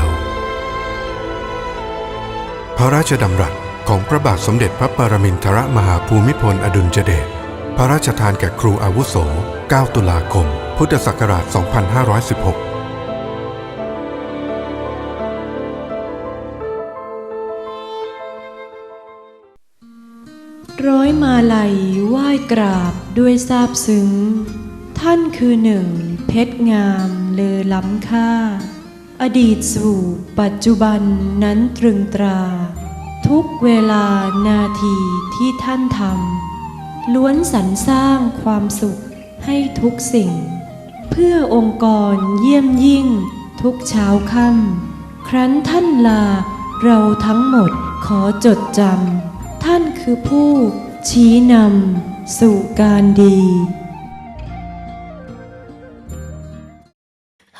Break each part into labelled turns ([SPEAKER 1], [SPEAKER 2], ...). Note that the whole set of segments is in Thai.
[SPEAKER 1] ว ระราชดำรัสของพระบาทสมเด็จพระปรมินทรมหาภูมิพลอดุลยเดช พระราชทานแก่ครูอาวุโส 9 ตุลาคม พุทธศักราช 2516
[SPEAKER 2] ร้อยมาลัยไหว้กราบด้วยซาบซึ้ง ท่านคือหนึ่ง เพชรงามเลอล้ำค่า อดีตสู่ปัจจุบันนั้นตรึงตรา ทุกเวลานาทีที่ท่านทำล้วนสรรสร้างความสุขให้ทุกสิ่ง เพื่อองค์กรเยี่ยมยิ่งทุกเช้าค่ำครั้นท่านลาเราทั้งหมดขอจดจำท่านคือผู้ชี้นำสู่การดี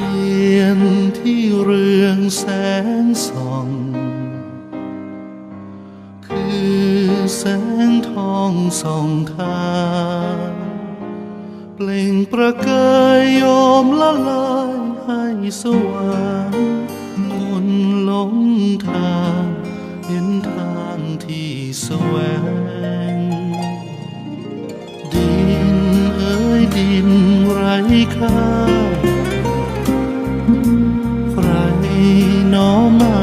[SPEAKER 3] ทียนที่เรืองแสงส่อง คือแสงทองส่องทางเปล่งประกายโยมละลายให้สว่างมนหลงทาง เห็นทางที่แสวง มา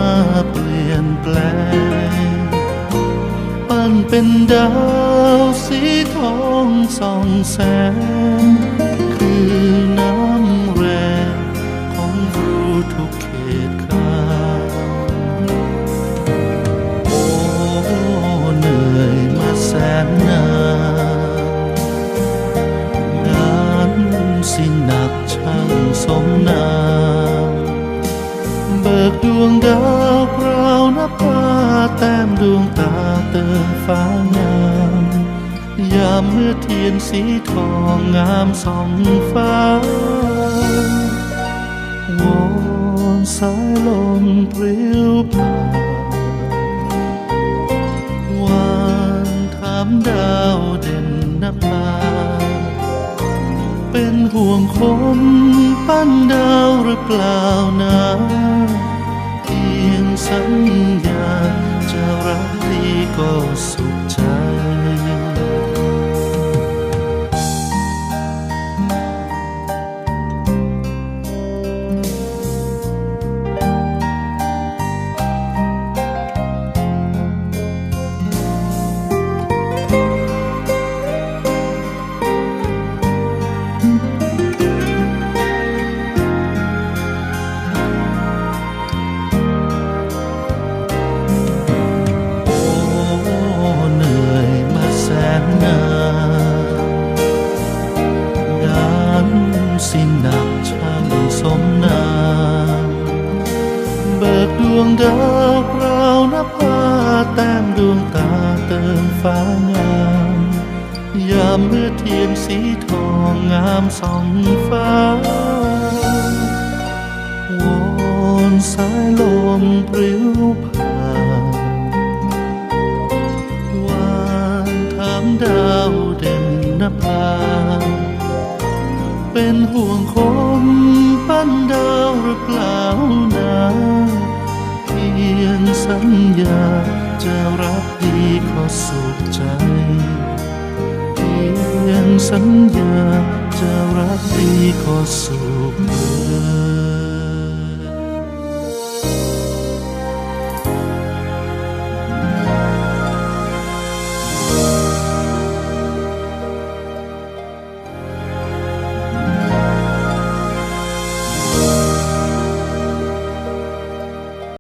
[SPEAKER 3] เปลี่ยนแปลง ปั้นเป็นดาวสีทองส่องแสง วงดาวพราวนภาแต้มดวงตาเติมฟ้างาม ยามเมื่อเทียนสีทองงามส่องฟ้าวอนสายลมปลิวผ่านวานถามดาวเด่นนภาเป็นห่วงคนปั้นดาวหรือเปล่านะ สัญญาจะรักดีก็ส วงดาวพราวนภาแต้มดวงตาเติมฟ้างาม ยามเมื่อเทียนสีทองงามส่องฟ้าวอนสายลมปลิวผ่านวานถามดาวเด่นนภาเป็นห่วงคมปั้นดาวหรือเปล่า สัญญาจะรักดีขอสุขเธอ